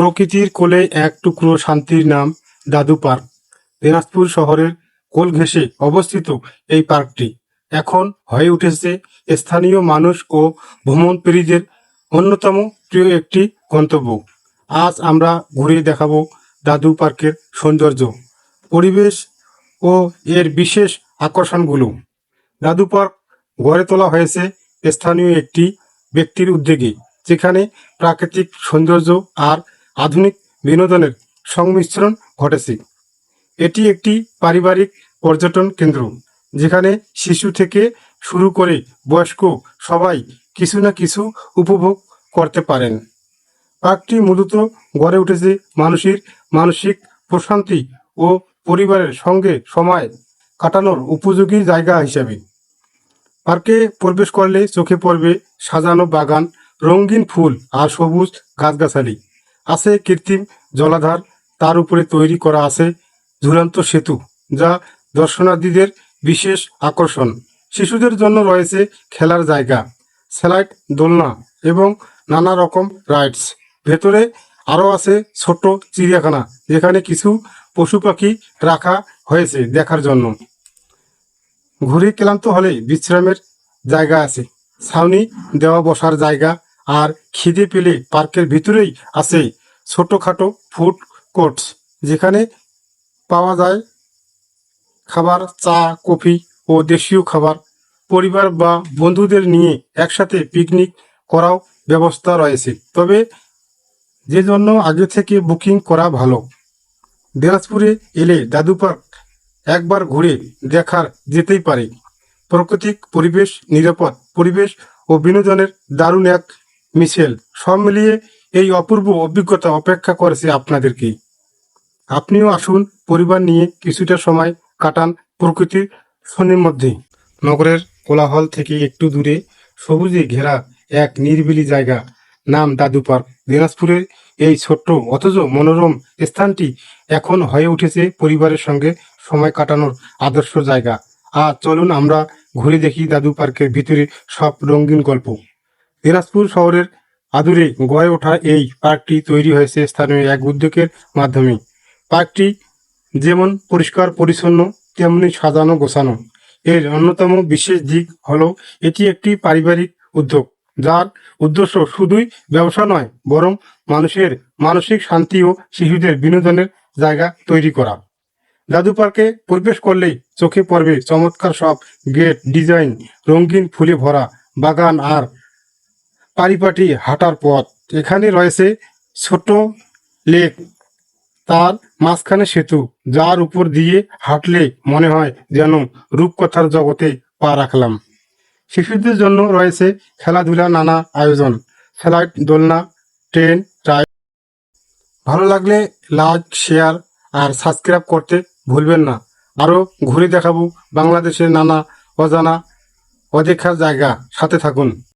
প্রকৃতির কোলে এক টুকরো শান্তির নাম দাদু পার্ক। দিনাজপুর শহরের কোল ঘেঁষে অবস্থিত এই পার্কটি এখন হয়ে উঠেছে স্থানীয় মানুষ ও ভ্রমণপ্রীদের অন্যতম প্রিয় একটি গন্তব্য। আজ আমরা ঘুরে দেখাবো দাদু পার্কের সৌন্দর্য, পরিবেশ ও এর বিশেষ আকর্ষণগুলো। দাদু পার্ক গড়ে তোলা হয়েছে স্থানীয় একটি ব্যক্তির উদ্যোগে, যেখানে প্রাকৃতিক সৌন্দর্য আর আধুনিক বিনোদনের সংমিশ্রণ ঘটেছে। এটি একটি পারিবারিক পর্যটন কেন্দ্র, যেখানে শিশু থেকে শুরু করে বয়স্ক সবাই কিছু না কিছু উপভোগ করতে পারেন। পার্কটি মূলত গড়ে উঠেছে মানুষের মানসিক প্রশান্তি ও পরিবারের সঙ্গে সময় কাটানোর উপযোগী জায়গা হিসেবে। পার্কে প্রবেশ করলে চোখে পড়বে সাজানো বাগান, রঙিন ফুল আর সবুজ গাছগাছালি। আছে কৃত্রিম জলাধার, তার উপরে তৈরি করা আছে ঝুলন্ত সেতু, যা দর্শনার্থীদের বিশেষ আকর্ষণ। শিশুদের জন্য রয়েছে খেলার জায়গা স্লাইড দোলনা এবং নানা রকম রাইডস। ভেতরে আরও আছে ছোট চিড়িয়াখানা, যেখানে কিছু পশু পাখি রাখা হয়েছে দেখার জন্য। ঘুরে ক্লান্ত হলে বিশ্রামের জায়গা আছে। ছাউনি দেওয়া বসার জায়গা আর খিদে পেলে পার্কের ভিতরেই আছে ছোটখাটো ফুড কোর্টস, যেখানে পাওয়া যায় খাবার, চা, কফি ও দেশীয় খাবার। পরিবার বা বন্ধুদের নিয়ে একসাথে পিকনিক করাও ব্যবস্থা রয়েছে। তবে যে জন্য আগে থেকে বুকিং করা ভালো। দিনাজপুরে এলে দাদু পার্ক একবার ঘুরে দেখার যেতেই পারে। প্রাকৃতিক পরিবেশ নিরাপদ। পরিবেশ ও বিনোদনের দারুণ এক মিছিল, সব মিলিয়ে এই অপূর্ব অভিজ্ঞতা অপেক্ষা করেছে আপনাদেরকে। আপনিও আসুন পরিবার নিয়ে কিছুটা সময় কাটান প্রকৃতির শনির মধ্যে নগরের কোলাহল থেকে একটু দূরে সবুজে ঘেরা এক নিরিবিলি জায়গা, নাম দাদু পার্ক। দিনাজপুরের এই ছোট্ট অথচ মনোরম স্থানটি এখন হয়ে উঠেছে পরিবারের সঙ্গে সময় কাটানোর আদর্শ জায়গা। আর চলুন আমরা ঘুরে দেখি দাদু পার্কের ভিতরে সব রঙিন গল্প। দিনাজপুর শহরের আদুরে গড়ে ওঠা এই পার্কটি তৈরি হয়েছে স্থানীয় এক উদ্যোগের মাধ্যমে পার্কটি যেমন পরিষ্কার, পরিচ্ছন্ন, তেমনি সাজানো, গোছানো। এর অন্যতম বিশেষ দিক হলো এটি একটি পারিবারিক উদ্যোগ, যার উদ্দেশ্য শুধুই ব্যবসা নয়, বরং মানুষের মানসিক শান্তি ও শিশুদের বিনোদনের জায়গা তৈরি করা। দাদু পার্কে প্রবেশ করলেই চোখে পড়বে চমৎকার সব গেট, ডিজাইন, রঙিন ফুলে ভরা বাগান আর পারিপাটি হাঁটার পথ। এখানে রয়েছে ছোট লেক, তার মাঝখানে সেতু, যার উপর দিয়ে হাঁটলে মনে হয় যেন রূপকথার জগতে পা রাখলাম। শিশুদের জন্য রয়েছে খেলাধুলা নানা আয়োজন স্লাইড দোলনা ট্রেন রাইড ভালো লাগলে লাইক, শেয়ার আর সাবস্ক্রাইব করতে ভুলবেন না। আরও ঘুরে দেখাবো বাংলাদেশের নানা অজানা অদেখার জায়গা। সাথে থাকুন।